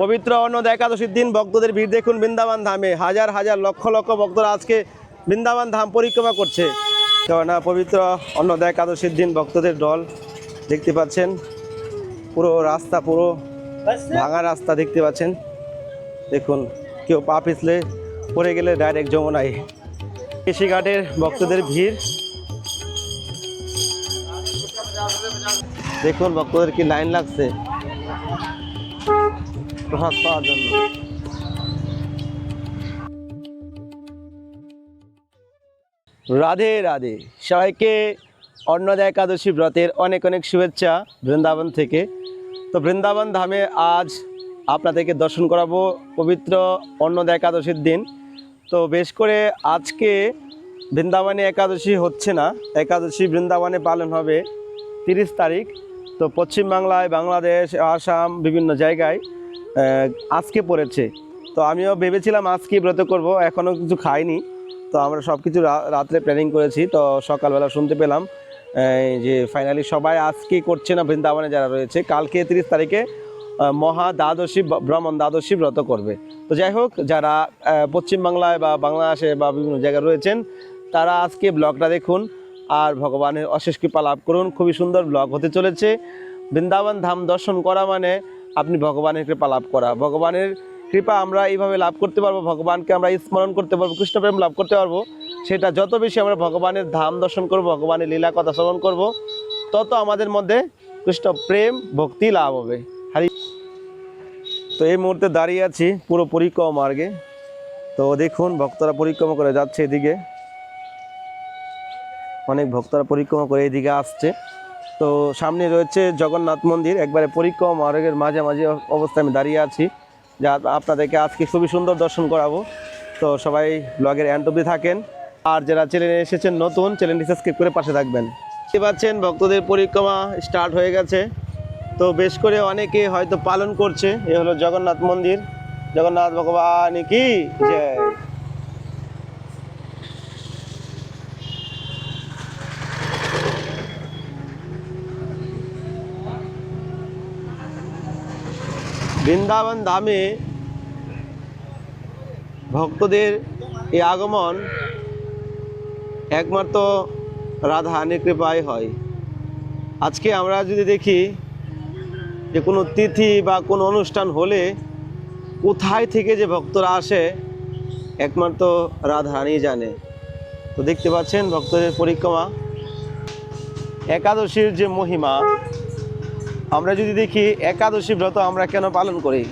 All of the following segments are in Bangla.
পবিত্র অন্নদা একাদশীর দিন ভক্তদের ভিড় দেখুন বৃন্দাবন ধামে। হাজার হাজার লক্ষ লক্ষ ভক্তরা আজকে বৃন্দাবন ধাম পরিক্রমা করছে। কেননা পবিত্র অন্নদা একাদশীর দিন ভক্তদের দল দেখতে পাচ্ছেন। পুরো রাস্তা, পুরো ভাঙা রাস্তা দেখতে পাচ্ছেন। দেখুন, কেউ পা পিছলে পড়ে গেলে ডাইরেক্ট যমুনায়। কৃষিঘাটের ভক্তদের ভিড়। দেখুন, ভক্তদের কি লাইন লাগছে? রাধে রাধে। সবাইকে অন্নদা একাদশী ব্রতের অনেক অনেক শুভেচ্ছা বৃন্দাবন থেকে। তো বৃন্দাবন ধামে আজ আপনাদেরকে দর্শন করাবো পবিত্র অন্নদা একাদশীর দিন। তো বেশ করে আজকে বৃন্দাবনে একাদশী হচ্ছে না। একাদশী বৃন্দাবনে পালন হবে তিরিশ তারিখ। তো পশ্চিমবাংলায় বাংলাদেশ, আসাম, বিভিন্ন জায়গায়। আজকে পড়েছে। তো আমিও ভেবেছিলাম আজকে ব্রত করব, এখনও কিছু খাইনি। তো আমরা সব কিছু রাত্রে প্ল্যানিং করেছি, তো সকালবেলা শুনতে পেলাম যে ফাইনালি সবাই আজকে করছে না, বৃন্দাবনে যারা রয়েছে, কালকে তিরিশ তারিখে মহা দ্বাদশী ব- ভ্রমণ দ্বাদশী ব্রত করবে। তো যাই হোক, যারা পশ্চিমবাংলায় বা বাংলাদেশে বা বিভিন্ন জায়গায় রয়েছেন, তারা আজকে ব্লগটা দেখুন, আর ভগবানের অশেষ কৃপা লাভ করুন। খুবই সুন্দর ব্লগ হতে চলেছে। বৃন্দাবন ধাম দর্শন করা মানে আপনি ভগবানের কৃপা লাভ করা। ভগবানের কৃপা আমরা এইভাবে লাভ করতে পারব, ভগবানকে আমরা স্মরণ করতে পারব কৃষ্ণপ্রেম লাভ করতে পারব। সেটা যত বেশি আমরা ভগবানের ধাম দর্শন করব, ভগবানের লীলা কথা শ্রবণ করব, তত আমাদের মধ্যে কৃষ্ণ প্রেম, ভক্তি লাভ হবে। হারি তো এই মুহূর্তে দাঁড়িয়ে আছি পুরো পরিক্রমা মার্গে। তো দেখুন, ভক্তরা পরিক্রমা করে যাচ্ছে এদিকে। অনেক ভক্তরা পরিক্রমা করে এদিকে আসছে। তো সামনে রয়েছে জগন্নাথ মন্দির। একবারে পরিক্রমা মার্গের মাঝামাঝি অবস্থায় আমি দাঁড়িয়ে আছি। যা আপনাদেরকে আজকে খুবই সুন্দর দর্শন করাবো। তো সবাই ব্লগের অ্যান্ড অব্দি থাকেন। আর যারা চ্যানেলে এসেছেন নতুন চ্যানেলটি সাবস্ক্রাইব করে পাশে থাকবেন। দেখতে পাচ্ছেন ভক্তদের পরিক্রমা স্টার্ট হয়ে গেছে। তো বেশ করে অনেকে হয়তো পালন করছে। এ হলো জগন্নাথ মন্দির। জগন্নাথ ভগবান কি? জয়। বৃন্দাবন ধামে ভক্তদের এই আগমন একমাত্র রাধাহানির কৃপায় হয়। আজকে আমরা যদি দেখি যে কোনো তিথি বা কোনো অনুষ্ঠান হলে কোথায় থেকে যে ভক্তরা আসে, একমাত্র রাধারানী জানে। তো দেখতে পাচ্ছেন ভক্তদের পরিক্রমা। একাদশীর যে মহিমা আমরা যদি দেখি একাদশী ব্রত আমরা কেন পালন করি?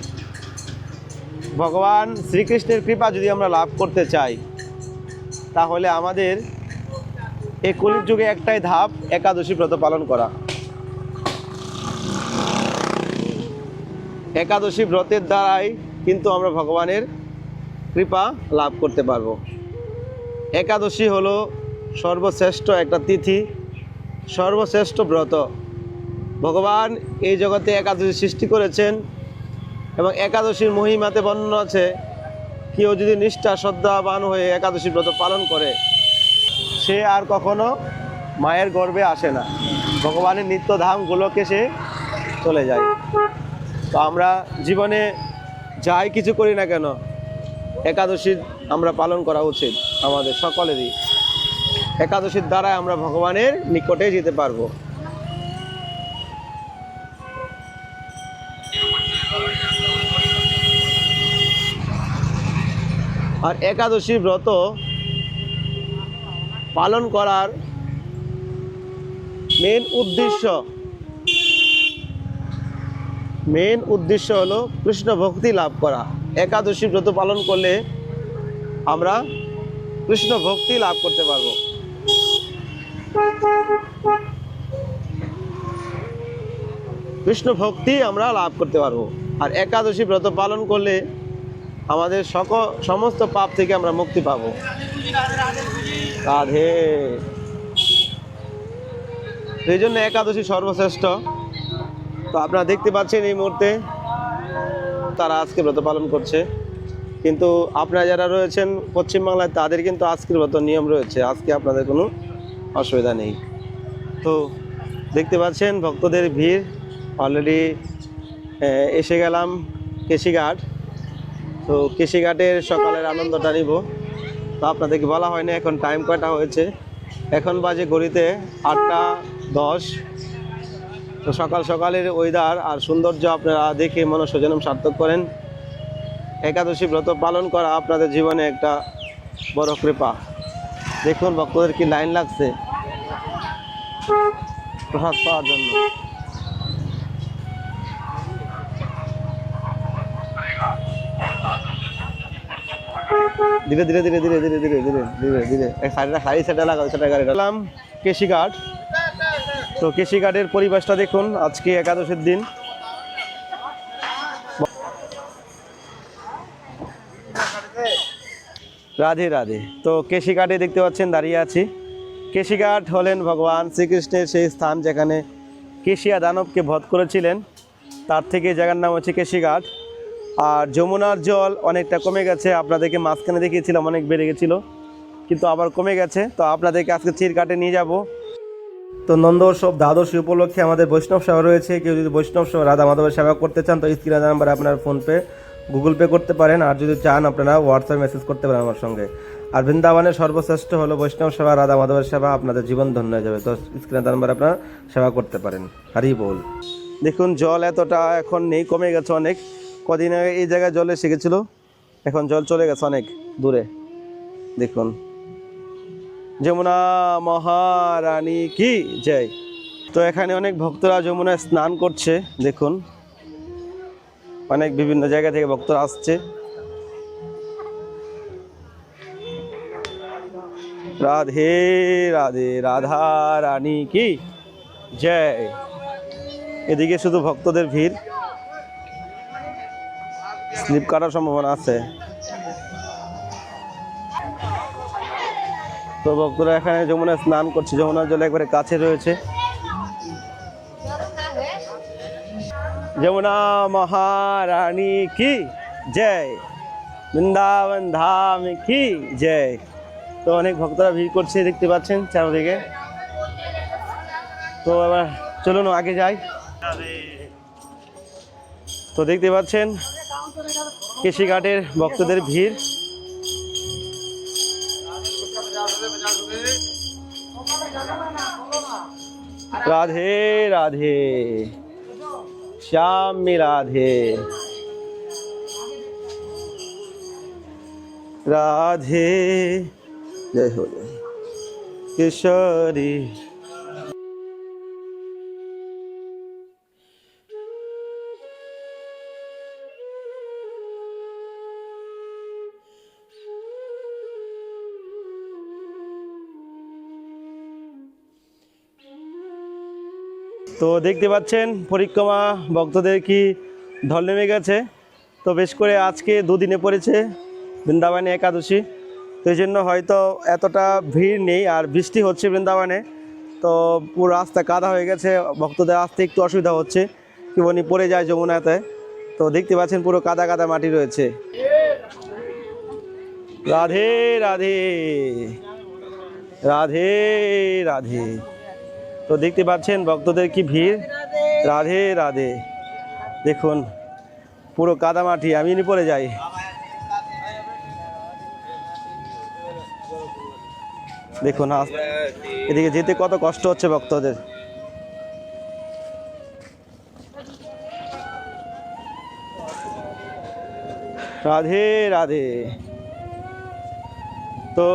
ভগবান শ্রীকৃষ্ণের কৃপা যদি আমরা লাভ করতে চাই, তাহলে আমাদের এই কলির যুগে একটাই ধাপ, একাদশী ব্রত পালন করা। একাদশী ব্রতের দ্বারাই কিন্তু আমরা ভগবানের কৃপা লাভ করতে পারব। একাদশী হলো সর্বশ্রেষ্ঠ একটা তিথি, সর্বশ্রেষ্ঠ ব্রত। ভগবান এই জগতে একাদশী সৃষ্টি করেছেন এবং একাদশীর মহিমাতে বর্ণনা আছে, কেউ যদি নিষ্ঠা শ্রদ্ধাবান হয়ে একাদশী ব্রত পালন করে, সে আর কখনো মায়ের গর্ভে আসে না। ভগবানের নিত্যধামগুলোকে সে চলে যায়। তো আমরা জীবনে যাই কিছু করি না কেন, একাদশী আমরা পালন করা উচিত আমাদের সকলেরই। একাদশীর দ্বারাই আমরা ভগবানের নিকটে যেতে পারব। আর একাদশী ব্রত পালন করার মেন উদ্দেশ্য। মেন উদ্দেশ্য হলো কৃষ্ণ ভক্তি লাভ করা। একাদশী ব্রত পালন করলে আমরা কৃষ্ণ ভক্তি লাভ করতে পারব। কৃষ্ণ ভক্তি আমরা লাভ করতে পারব। আর একাদশী ব্রত পালন করলে আমাদের সকল, সমস্ত পাপ থেকে আমরা মুক্তি পাবো। রাধে। এই জন্য একাদশী সর্বশ্রেষ্ঠ। তো আপনারা দেখতে পাচ্ছেন এই মুহূর্তে তারা আজকে ব্রত পালন করছে। কিন্তু আপনারা যারা রয়েছেন পশ্চিমবাংলায়, তাদের কিন্তু আজকের ব্রত নিয়ম রয়েছে। আজকে আপনাদের কোনো অসুবিধা নেই। তো দেখতে পাচ্ছেন, ভক্তদের ভিড়। অলরেডি এসে গেলাম কেশিঘাট। তো কৃষিঘাটের সকালের আনন্দটা নিব। তো আপনাদেরকে বলা হয়নি, এখন টাইম কয়টা হয়েছে? এখন বাজে ঘড়িতে আটটা দশ। তো সকাল সকালের ওয়েদার আর সৌন্দর্য আপনারা দেখে মনসজনম সার্থক করেন। একাদশী ব্রত পালন করা আপনাদের জীবনে একটা বড় কৃপা। দেখুন ভক্তদের কি লাইন লাগছে। প্রসাদ পাওয়ার জন্য। ধীরে ধীরে ধীরে ধীরে ধীরে ধীরে ধীরে ধীরে ধীরে। এক সাইডটা সাইড সাইডে লাগাও সেটা গাড়ি গেলাম কেশিঘাট তো কেশিঘাটের পরিবেশটা দেখুন, আজকে একাদশের দিন। রাধে রাধে। তো কেশিঘাটে দেখতে পাচ্ছেন, দাঁড়িয়ে আছি। কেশিঘাট হলেন ভগবান শ্রীকৃষ্ণের সেই স্থান যেখানে কেশিয়া দানবকে বধ করেছিলেন। তার থেকে জায়গার নাম হচ্ছে কেশিঘাট আর যমুনার জল অনেকটা কমে গেছে, আপনাদেরকে মাঝখানে দেখিয়েছিলাম অনেক বেড়ে গেছিল, কিন্তু আবার কমে গেছে। তো আপনাদেরকে আজকে চিরঘাটে নিয়ে যাব। তো নন্দ উৎসব দ্বাদশী উপলক্ষে আমাদের বৈষ্ণব সেবা রয়েছে। কেউ যদি বৈষ্ণব সেবা, রাধা মাধবের সেবা করতে চান, তো স্ক্রিনে নাম্বারে আপনার ফোনপে, গুগল পে করতে পারেন। আর যদি চান, আপনারা হোয়াটসঅ্যাপ মেসেজ করতে পারেন আমার সঙ্গে। আর বৃন্দাবনের সর্বশ্রেষ্ঠ হলো বৈষ্ণব সেবা, রাধা মাধবের সেবা। আপনাদের জীবন ধন্য হয়ে যাবে। তো স্ক্রিনে নাম্বারে আপনারা সেবা করতে পারেন। হারি বল। দেখুন, জল এতটা এখন নেই, কমে গেছে অনেক। কদিন আগে এই জায়গায় জল এসে গেছিল এখন জল চলে গেছে অনেক দূরে। দেখুন। যমুনা মহারানী কি? জয়। তো এখানে অনেক ভক্তরা যমুনায় স্নান করছে, দেখুন। অনেক বিভিন্ন জায়গা থেকে ভক্তরা আসছে। রাধে রাধে, রাধা রানী কি? জয়। এদিকে শুধু ভক্তদের ভিড়। স্লিপ কাটার সম্ভাবনা আছে। তো ভক্তরা এখানে যমুনা স্নান করছে। যমুনার জল একবারে কাছে রয়েছে। যমুনা মহারানী কি? জয়। বৃন্দাবন ধাম কি? জয়। তো অনেক ভক্তরা ভিড় করছে, দেখতে পাচ্ছেন চারদিকে। তো এবার চলুন আগে যাই। তো দেখতে পাচ্ছেন কেশিঘাটের ভক্তদের ভিড়। রাধে রাধে। শ্যাম রাধে। রাধে। জয় হো জয় কিশোরী। তো দেখতে পাচ্ছেন, পরিক্রমা ভক্তদের কি ঢল নেমে গেছে। তো বেশ করে আজকে দুদিনে পড়েছে বৃন্দাবনে একাদশী। তো এই জন্য হয়তো এতটা ভিড় নেই আর বৃষ্টি হচ্ছে বৃন্দাবনে। তো পুরো রাস্তা কাদা হয়ে গেছে, ভক্তদের আসতে একটু অসুবিধা হচ্ছে। কি বনি পড়ে যায় যমুনাতে। তো দেখতে পাচ্ছেন পুরো কাদা কাদা মাটি রয়েছে। রাধে রাধে রাধে রাধে। তো দেখতে পাচ্ছেন ভক্তদের কি ভিড়? রাধে রাধে। দেখুন, পুরো কাদামাটি আমি পড়ে যাই। দেখুন এদিকে যেতে কত কষ্ট হচ্ছে ভক্তদের। রাধে রাধে। তো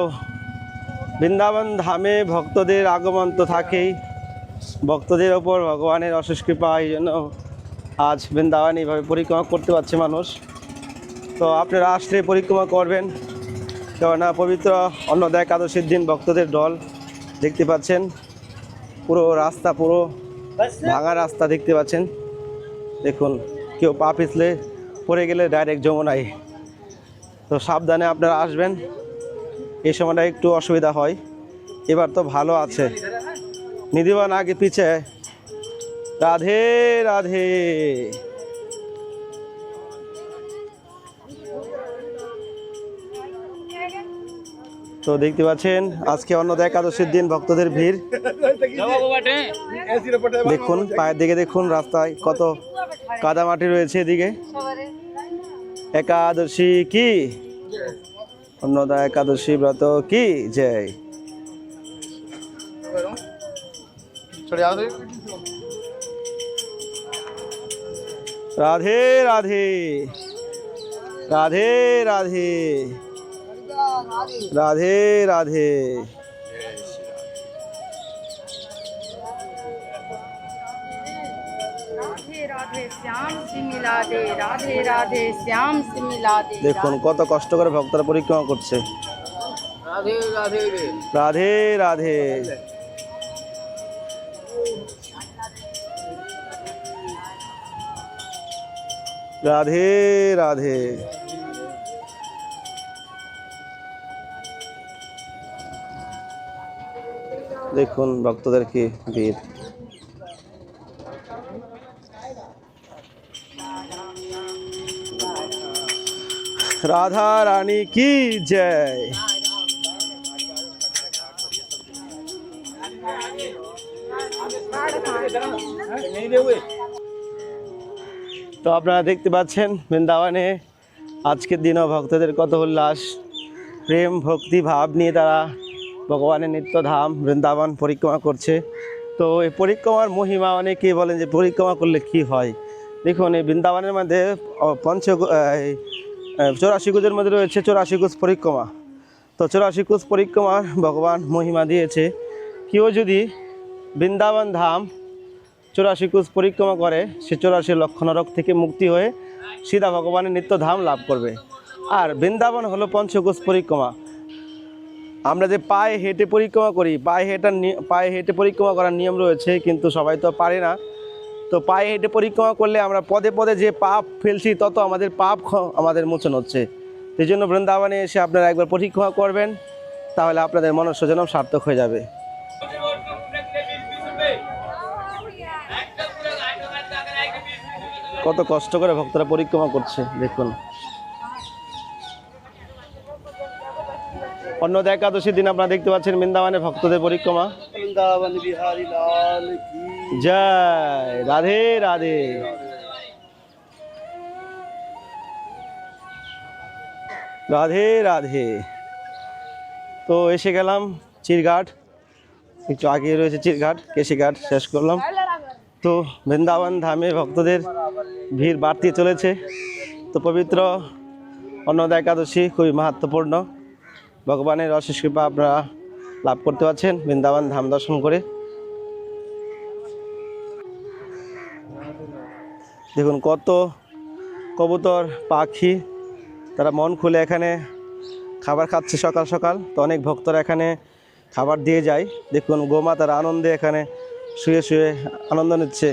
বৃন্দাবন ধামে ভক্তদের আগমন তো থাকেই। ভক্তদের ওপর ভগবানের অশেষ কৃপা, এই জন্য আজ বৃন্দাবন এইভাবে পরিক্রমা করতে পারছে মানুষ। তো আপনারা আসলে পরিক্রমা করবেন। কেননা পবিত্র অন্নদা একাদশীর দিন ভক্তদের দল দেখতে পাচ্ছেন। পুরো রাস্তা, পুরো ভাঙা রাস্তা দেখতে পাচ্ছেন। দেখুন, কেউ পা পিছলে পড়ে গেলে ডাইরেক্ট যমুনায়। তো সাবধানে আপনারা আসবেন। এই সময়টা একটু অসুবিধা হয়। এবার তো ভালো আছে। নিধিবান আগে পিছে রাধে রাধে তো দেখতে পাচ্ছেন আজকে অন্নদা একাদশীর দিন ভক্তদের ভিড় দেখুন পায়ের দিকে দেখুন রাস্তায় কত কাদা মাটি রয়েছে এদিকে। একাদশী কি অন্নদা একাদশী ব্রত কি জয় রাধে রাধে। রাধে রাধে। রাধে রাধে। রাধে দেখুন কত কষ্ট করে ভক্তরা পরিক্রমা করছে। রাধে রাধে। রাধে রাধে। রাধে রাধে দেখুন ভক্তদের কি ভিড় রাধা রানী কি জয় তো আপনারা দেখতে পাচ্ছেন বৃন্দাবনে আজকের দিনও ভক্তদের কত উল্লাস। প্রেম, ভক্তি, ভাব নিয়ে তারা ভগবানের নিত্য ধাম বৃন্দাবন পরিক্রমা করছে। তো এই পরিক্রমার মহিমা অনেকে বলেন যে পরিক্রমা করলে কি হয়? দেখুন, এই বৃন্দাবনের মধ্যে পঞ্চ চৌরাশি গুজের মধ্যে রয়েছে চৌরাশি গুজ পরিক্রমা। তো চৌরাশি কুশ পরিক্রমার ভগবান মহিমা দিয়েছে। কেউ যদি বৃন্দাবন ধাম চৌরাশি কুশ পরিক্রমা করে, সে চৌরাশি লক্ষ নরক থেকে মুক্তি হয়ে সিধা ভগবানের নিত্য ধাম লাভ করবে। আর বৃন্দাবন হলো পঞ্চকোষ পরিক্রমা। আমরা যে পায়ে হেঁটে পরিক্রমা করি, পায়ে হেঁটার পায়ে হেঁটে পরিক্রমা করার নিয়ম রয়েছে, কিন্তু সবাই তো পারে না। তো পায়ে হেঁটে পরিক্রমা করলে আমরা পদে পদে যে পাপ ফেলছি, তত আমাদের পাপ আমাদের মোচন হচ্ছে। সেই জন্য বৃন্দাবনে এসে আপনারা একবার পরিক্রমা করবেন, তাহলে আপনাদের মনুষ্য জন্ম সার্থক হয়ে যাবে। কত কষ্ট করে ভক্তরা পরিক্রমা করছে দেখুন। অন্য একাদশীর দিন আপনারা দেখতে পাচ্ছেন বৃন্দাবনে ভক্তদের পরিক্রমা। জয় রাধে রাধে। রাধে রাধে। তো এসে গেলাম চিরঘাট। একটু আগে রয়েছে চিরঘাট কেশিঘাট শেষ করলাম। তো বৃন্দাবন ধামে ভক্তদের ভিড় বাড়তে চলেছে। তো পবিত্র অন্নদা একাদশী খুবই মাহাত্মপূর্ণ। ভগবানের অশেষ কৃপা আপনারা লাভ করতে পারছেন বৃন্দাবন ধাম দর্শন করে। দেখুন কত কবুতর, পাখি, তারা মন খুলে এখানে খাবার খাচ্ছে সকাল সকাল। তো অনেক ভক্তরা এখানে খাবার দিয়ে যায়। দেখুন গোমা তার আনন্দে এখানে শুয়ে শুয়ে আনন্দ নিচ্ছে।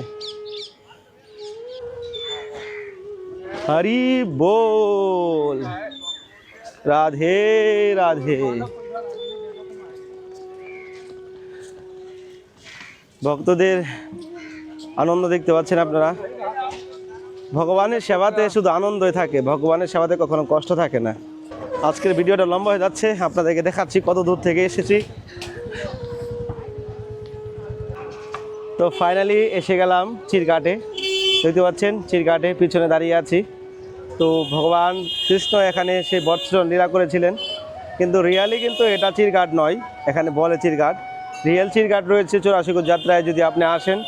হরি বল। রাধে রাধে। ভক্তদের আনন্দ দেখতে পাচ্ছেন আপনারা। ভগবানের সেবাতে শুধু আনন্দই থাকে, ভগবানের সেবাতে কখনো কষ্ট থাকে না। আজকের ভিডিওটা লম্বা হয়ে যাচ্ছে, আপনাদেরকে দেখাচ্ছি কত দূর থেকে এসেছি। তো ফাইনালি এসে গেলাম চিরঘাটে দেখতে পাচ্ছেন চিরঘাটে পিছনে দাঁড়িয়ে আছি। তো ভগবান কৃষ্ণ এখানে সে বৎসর লীলা করেছিলেন। কিন্তু রিয়ালি কিন্তু এটা চিরঘাট নয়, এখানে বলে চিরঘাট রিয়েল চিরঘাট রয়েছে চৌরাশিগর যাত্রায় যদি আপনি আসেন,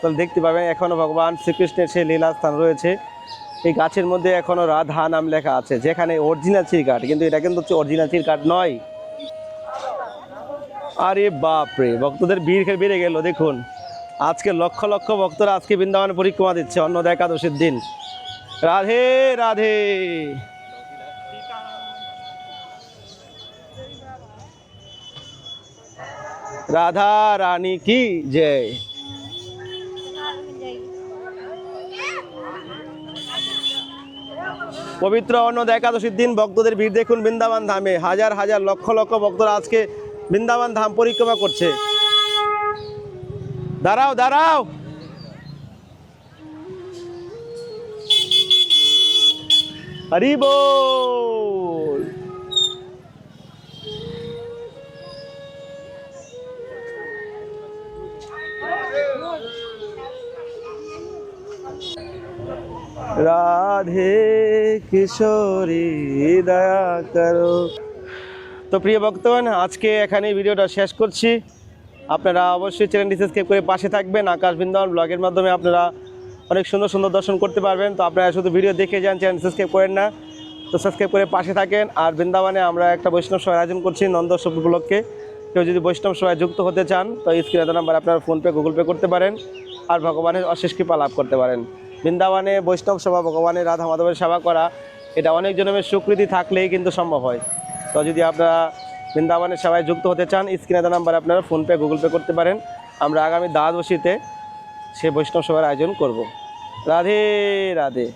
তাহলে দেখতে পাবেন এখনও ভগবান শ্রীকৃষ্ণের সেই লীলা স্থান রয়েছে। এই গাছের মধ্যে এখনও রাধা নাম লেখা আছে, যেখানে অরিজিনাল চিরঘাট কিন্তু এটা কিন্তু হচ্ছে অরিজিনাল চিরঘাট নয়। আরে বাপরে, ভক্তদের ভিড় বেড়ে গেল, দেখুন। আজকে লক্ষ লক্ষ ভক্তরা আজকে বৃন্দাবন পরিক্রমা দিচ্ছে অন্য একাদশীর দিন। রাধে রাধে। রাধা রানী কি জয়। পবিত্র অন্ন একাদশীর দিন ভক্তদের ভিড় দেখুন বৃন্দাবন ধামে। হাজার হাজার, লক্ষ লক্ষ ভক্তরা আজকে বৃন্দাবন ধাম পরিক্রমা করছে। দাঁড়াও দাঁড়াও। হরি বল। রাধে কিশোরী, দয়া করো। তো প্রিয় ভক্তগণ, আজকে এখানে ভিডিওটা শেষ করছি। আপনারা অবশ্যই চ্যানেলটি সাবস্ক্রাইব করে পাশে থাকবেন। আকাশ বৃন্দাবন ব্লগের মাধ্যমে আপনারা অনেক সুন্দর সুন্দর দর্শন করতে পারবেন। তো আপনারা শুধু ভিডিও দেখে যান চ্যানেল সাবস্ক্রাইব করেন না। তো সাবস্ক্রাইব করে পাশে থাকেন। আর বৃন্দাবনে আমরা একটা বৈষ্ণব সভা আয়োজন করছি নন্দোৎসব উপলক্ষে। কেউ যদি বৈষ্ণব সভায় যুক্ত হতে চান, তো স্ক্রিনে নাম্বার আপনারা ফোনপে, গুগল পে করতে পারেন। আর ভগবানের অশেষ কৃপা লাভ করতে পারেন। বৃন্দাবনে বৈষ্ণব সভা ভগবানের রাধা মাধবের সেবা করা, এটা অনেক জনমের স্বীকৃতি থাকলেই কিন্তু সম্ভব হয়। তো যদি আপনারা বৃন্দাবনের সেবায় যুক্ত হতে চান, স্ক্রিনে দেওয়া নাম্বারে আপনারা ফোনপে, গুগল পে করতে পারেন। আমরা আগামী দ্বাদশীতে সে বৈষ্ণব সভার আয়োজন করব। রাধে রাধে।